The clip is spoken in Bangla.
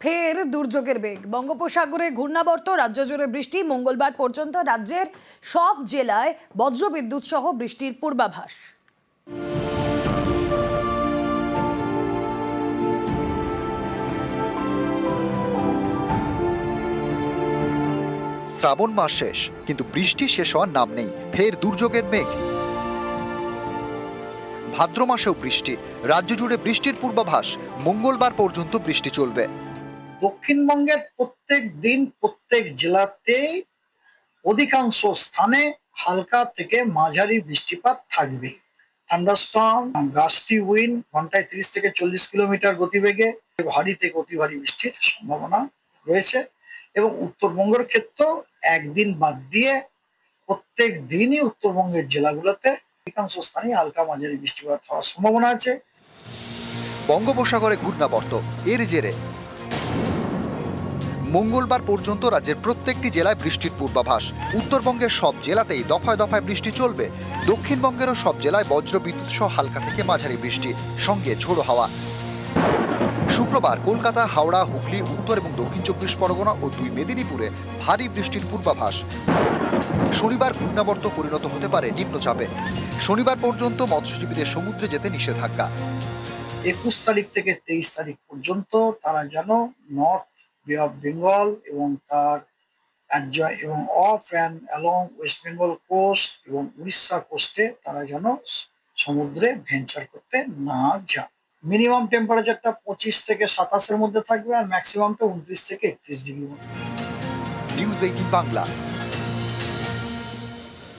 ফের দুর্যোগের বেগ। বঙ্গোপসাগরে ঘূর্ণাবর্ত, রাজ্য জুড়ে বৃষ্টি, মঙ্গলবার পর্যন্ত রাজ্যের সব জেলায় বজ্রবিদ্যুৎ সহ বৃষ্টির পূর্বাভাস। শ্রাবণ মাস শেষ, কিন্তু বৃষ্টি শেষ হওয়ার নাম নেই। ফের দুর্যোগের মেঘ ভাদ্র মাসেও বৃষ্টি। রাজ্য জুড়ে বৃষ্টির পূর্বাভাস। মঙ্গলবার পর্যন্ত বৃষ্টি চলবে। দক্ষিণবঙ্গের প্রত্যেক দিন প্রত্যেক জেলাতেই অধিকাংশ স্থানে হালকা থেকে মাঝারি বৃষ্টিপাত থাকবে। থান্ডারস্টর্ম গাস্টি উইন ঘন্টায় তিরিশ থেকে চল্লিশ কিলোমিটার গতিবেগে ভারী থেকে অতি ভারী বৃষ্টির সম্ভাবনা রয়েছে এবং উত্তরবঙ্গের ক্ষেত্রেও একদিন বাদ দিয়ে প্রত্যেক দিনই উত্তরবঙ্গের জেলাগুলোতে অধিকাংশ স্থানে হালকা মাঝারি বৃষ্টিপাত হওয়ার সম্ভাবনা আছে। বঙ্গোপসাগরে ঘূর্ণাবর্ত, এর জেরে মঙ্গলবার পর্যন্ত রাজ্যের প্রত্যেকটি জেলায় বৃষ্টির পূর্বাভাস। উত্তরবঙ্গের সব জেলাতেই দফায় দফায় বৃষ্টি চলবে। দক্ষিণবঙ্গেরও সব জেলায় বজ্রবিদ্যুৎ সহ হালকা থেকে মাঝারি বৃষ্টি, সঙ্গে ঝোড়ো হাওয়া। শুক্রবার কলকাতা, হাওড়া, হুগলি, উত্তর এবং দক্ষিণ চব্বিশ পরগনা ও দুই মেদিনীপুরে ভারী বৃষ্টির পূর্বাভাস। শনিবার ঘূর্ণাবর্ত পরিণত হতে পারে নিম্নচাপে। শনিবার পর্যন্ত মৎস্যজীবীদের সমুদ্রে যেতে নিষেধাজ্ঞা। একুশ তারিখ থেকে তেইশ তারিখ পর্যন্ত তারা যেন নর্থ বে অফ বেঙ্গল এবং তার এবং off and along West Bengal coast এবং উড়িষ্যা কোস্টে তারা যেন সমুদ্রে ভেঞ্চার করতে না যায়। মিনিমাম টেম্পারেচারটা পঁচিশ থেকে সাতাশের মধ্যে থাকবে আর ম্যাক্সিমামটা উনত্রিশ থেকে একত্রিশ ডিগ্রি মধ্যে। News eighteen Bangla